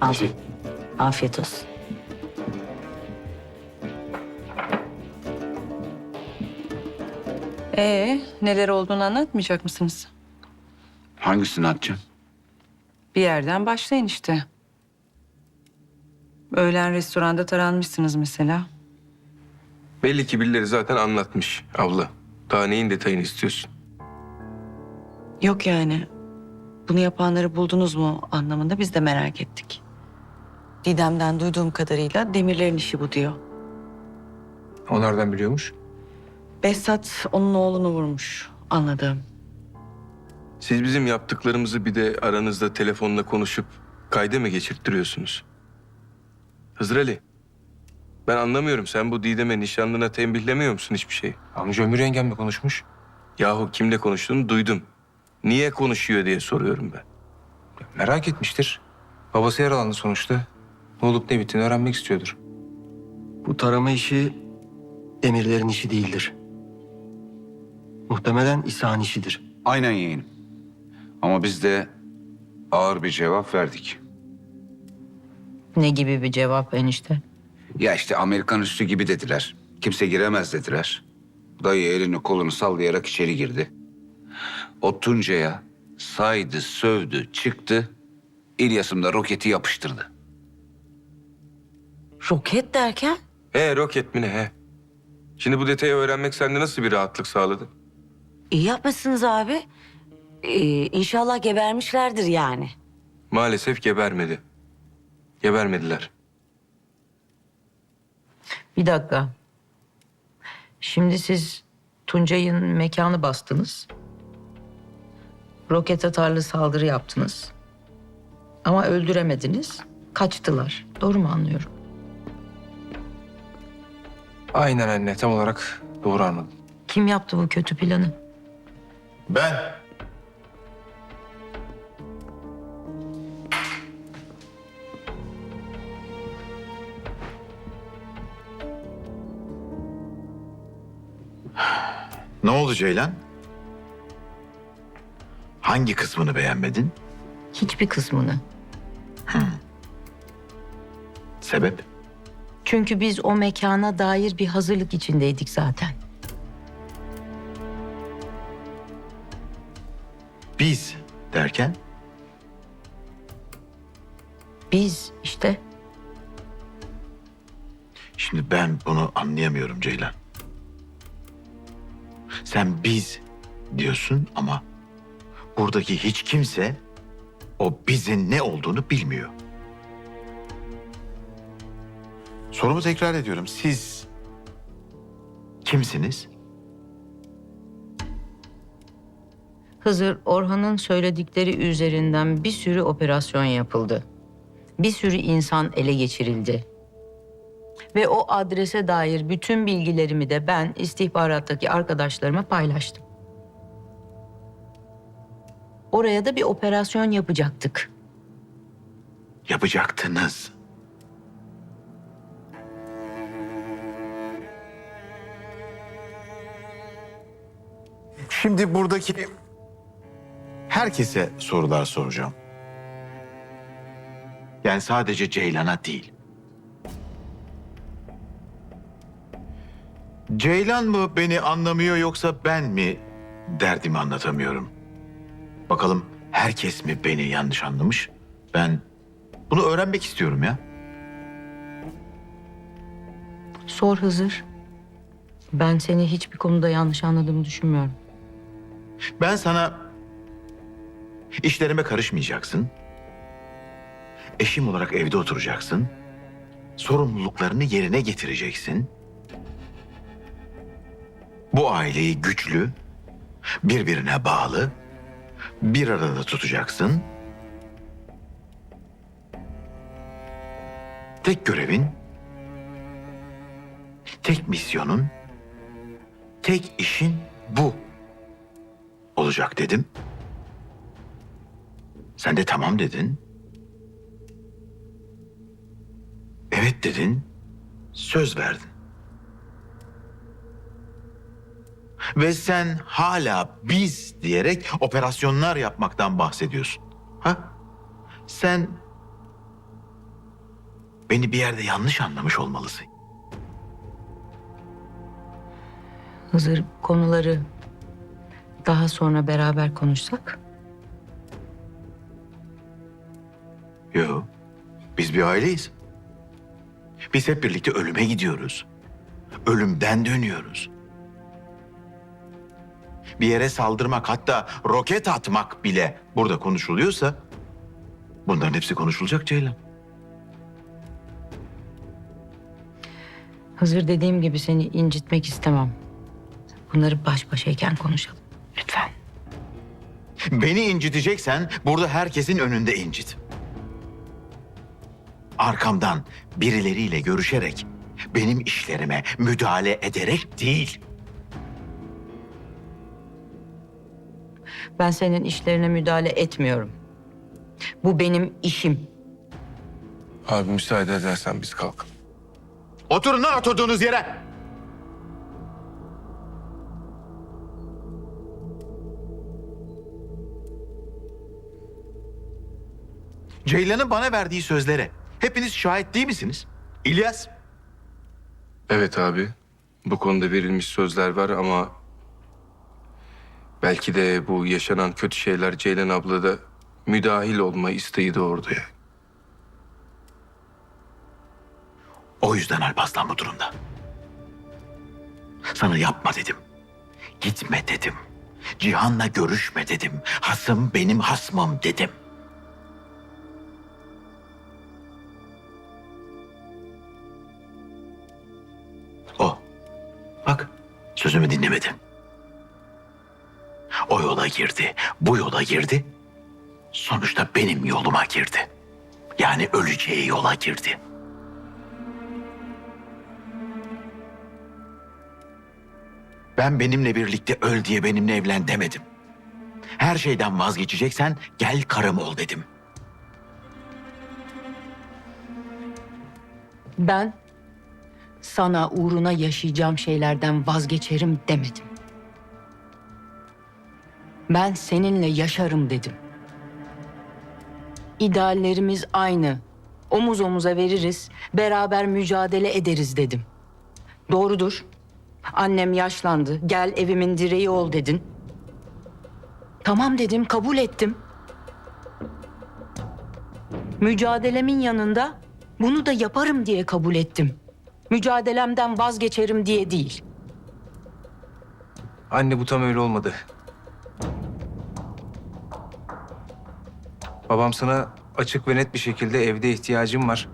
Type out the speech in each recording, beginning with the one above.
Al. Afiyet olsun. Ee, neler olduğunu anlatmayacak mısınız? Hangisini atacağım? Bir yerden başlayın işte. Öğlen restoranda taranmışsınız mesela. Belli ki birileri zaten anlatmış abla. Daha neyin detayını istiyorsun? Yok yani. Bunu yapanları buldunuz mu anlamında biz de merak ettik. Didem'den duyduğum kadarıyla demirlerin işi bu diyor. O nereden biliyormuş? Behzat onun oğlunu vurmuş anladığım. Siz bizim yaptıklarımızı bir de aranızda telefonla konuşup kayda mı geçirttiriyorsunuz? Hızır Ali, ben anlamıyorum. Sen bu Didem'e nişanlına tembihlemiyor musun hiçbir şey? Amca Ömür yengemle konuşmuş. Yahu kimle konuştuğunu duydum. Niye konuşuyor diye soruyorum ben. Merak etmiştir. Babası yaralandı sonuçta. Ne olup ne bittiğini öğrenmek istiyordur. Bu tarama işi demirlerin işi değildir. Muhtemelen İsa'nın işidir. Aynen yeğenim. Ama biz de ağır bir cevap verdik. Ne gibi bir cevap enişte? Ya işte Amerikan üssü gibi dediler. Kimse giremez dediler. Dayı elini kolunu sallayarak içeri girdi. O Tunca'ya saydı, sövdü, çıktı. İlyas'ım da roketi yapıştırdı. Roket derken? He roket mi ne he? Şimdi bu detayı öğrenmek sende nasıl bir rahatlık sağladı? İyi yapmışsınız abi. Ee, inşallah gebermişlerdir yani. Maalesef gebermedi. Gebermediler. Bir dakika. Şimdi siz Tuncay'ın mekanı bastınız. Roket atarlı saldırı yaptınız. Ama öldüremediniz. Kaçtılar. Doğru mu anlıyorum? Aynen anne tam olarak doğru anladın. Kim yaptı bu kötü planı? Ben. Ne oldu Ceylan? Hangi kısmını beğenmedin? Hiçbir kısmını. Sebep? Çünkü biz o mekana dair bir hazırlık içindeydik zaten. Biz derken Biz işte şimdi ben bunu anlayamıyorum Ceylan. Sen biz diyorsun ama buradaki hiç kimse o bizin ne olduğunu bilmiyor. Sorumu tekrar ediyorum. Siz kimsiniz? Hızır Orhan'ın söyledikleri üzerinden bir sürü operasyon yapıldı. Bir sürü insan ele geçirildi. Ve o adrese dair bütün bilgilerimi de ben istihbarattaki arkadaşlarıma paylaştım. Oraya da bir operasyon yapacaktık. Yapacaktınız. Şimdi buradaki herkese sorular soracağım. Yani sadece Ceylan'a değil. Ceylan mı beni anlamıyor yoksa ben mi derdimi anlatamıyorum? Bakalım herkes mi beni yanlış anlamış? Ben bunu öğrenmek istiyorum ya. Sor Hızır. Ben seni hiçbir konuda yanlış anladığımı düşünmüyorum. Ben sana işlerime karışmayacaksın. Eşim olarak evde oturacaksın. Sorumluluklarını yerine getireceksin. Bu aileyi güçlü, birbirine bağlı, bir arada tutacaksın. Tek görevin, tek misyonun, tek işin bu olacak dedim. Sen de tamam dedin. Evet dedin. Söz verdin. Ve sen hala biz diyerek operasyonlar yapmaktan bahsediyorsun. Ha? Sen beni bir yerde yanlış anlamış olmalısın. Hızır konuları daha sonra beraber konuşsak? Yok. Biz bir aileyiz. Biz hep birlikte ölüme gidiyoruz. Ölümden dönüyoruz. Bir yere saldırmak hatta roket atmak bile burada konuşuluyorsa bunların hepsi konuşulacak Ceylan. Hızır dediğim gibi seni incitmek istemem. Bunları baş başayken konuşalım. Lütfen. Beni inciteceksen burada herkesin önünde incit. Arkamdan birileriyle görüşerek benim işlerime müdahale ederek değil. Ben senin işlerine müdahale etmiyorum. Bu benim işim. Abi müsaade edersen biz kalkalım. Oturun lan oturduğunuz yere. Ceylan'ın bana verdiği sözlere hepiniz şahit değil misiniz? İlyas, Evet abi. Bu konuda verilmiş sözler var ama... Belki de bu yaşanan kötü şeyler Ceylan ablada müdahil olma isteği doğurdu ya. o yüzden Alparslan bu durumda. Sana yapma dedim. Gitme dedim. Cihan'la görüşme dedim. Hasım benim hasmım dedim. Sözümü dinlemedi. O yola girdi, bu yola girdi. Sonuçta benim yoluma girdi. Yani öleceği yola girdi. Ben benimle birlikte öl diye benimle evlen demedim. Her şeyden vazgeçeceksen gel karım ol dedim. Ben sana uğruna yaşayacağım şeylerden vazgeçerim demedim. Ben seninle yaşarım dedim. İdeallerimiz aynı. Omuz omuza veririz, beraber mücadele ederiz dedim. Doğrudur. Annem yaşlandı. Gel evimin direği ol dedin. Tamam dedim, kabul ettim. Mücadelemin yanında bunu da yaparım diye kabul ettim. Mücadelemden vazgeçerim diye değil. Anne bu tam öyle olmadı. Babam sana açık ve net bir şekilde evde ihtiyacım var.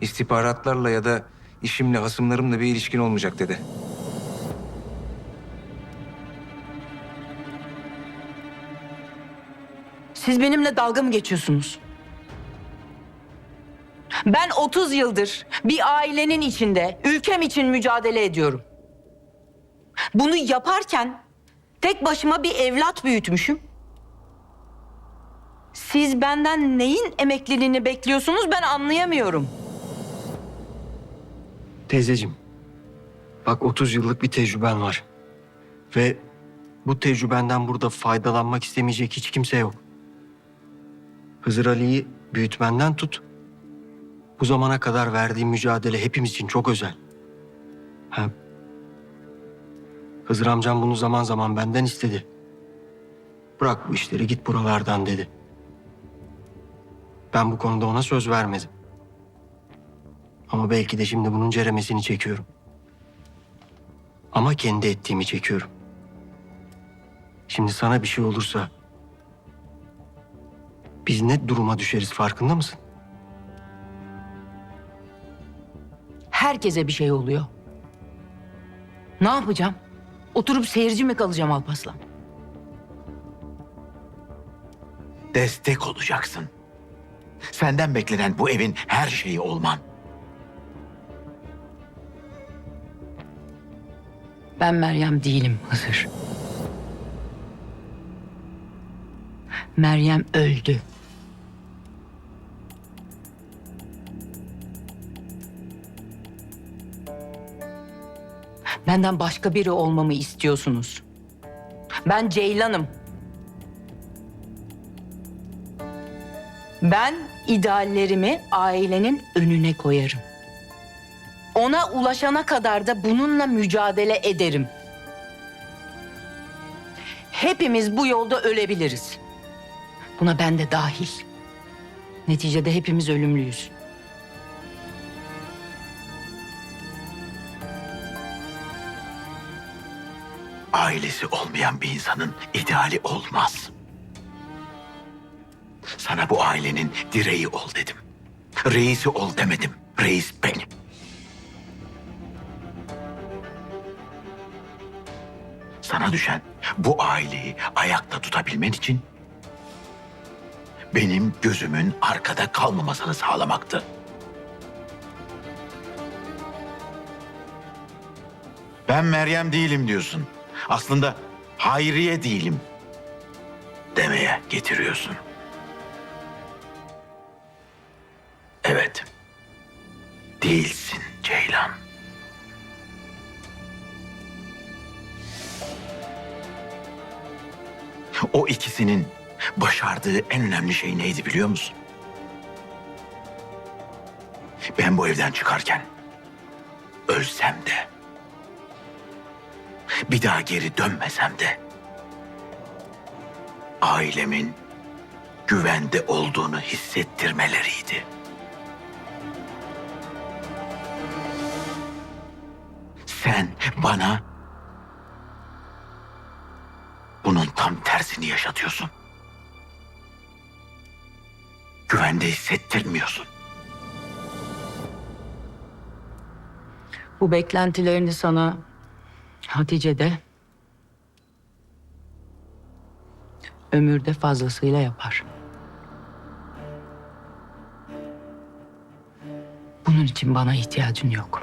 İstihbaratlarla ya da işimle, hasımlarımla bir ilişkin olmayacak dedi. Siz benimle dalga mı geçiyorsunuz? Ben 30 yıldır bir ailenin içinde ülkem için mücadele ediyorum. Bunu yaparken tek başıma bir evlat büyütmüşüm. Siz benden neyin emekliliğini bekliyorsunuz ben anlayamıyorum. Teyzeciğim, bak 30 yıllık bir tecrüben var. Ve bu tecrübenden burada faydalanmak istemeyecek hiç kimse yok. Hızır Ali'yi büyütmenden tut. Bu zamana kadar verdiği mücadele hepimiz için çok özel. Hem Hızır amcam bunu zaman zaman benden istedi. Bırak bu işleri git buralardan dedi. Ben bu konuda ona söz vermedim. Ama belki de şimdi bunun ceremesini çekiyorum. Ama kendi ettiğimi çekiyorum. Şimdi sana bir şey olursa biz ne duruma düşeriz farkında mısın? Herkese bir şey oluyor. Ne yapacağım? Oturup seyirci mi kalacağım Alpaslan? Destek olacaksın. Senden beklenen bu evin her şeyi olman. Ben Meryem değilim Hızır. Meryem öldü. Benden başka biri olmamı istiyorsunuz. Ben Ceylan'ım. Ben ideallerimi ailenin önüne koyarım. Ona ulaşana kadar da bununla mücadele ederim. Hepimiz bu yolda ölebiliriz. Buna ben de dahil. Neticede hepimiz ölümlüyüz. Ailesi olmayan bir insanın ideali olmaz. Sana bu ailenin direği ol dedim. Reisi ol demedim. Reis benim. Sana düşen bu aileyi ayakta tutabilmen için benim gözümün arkada kalmamasını sağlamaktı. Ben Meryem değilim diyorsun. Aslında Hayriye değilim demeye getiriyorsun. Evet. Değilsin Ceylan. O ikisinin başardığı en önemli şey neydi biliyor musun? Ben bu evden çıkarken ölsem de bir daha geri dönmesem de ailemin güvende olduğunu hissettirmeleriydi. Sen bana bunun tam tersini yaşatıyorsun. Güvende hissettirmiyorsun. Bu beklentilerini sana Hatice de ömürde fazlasıyla yapar. Bunun için bana ihtiyacın yok.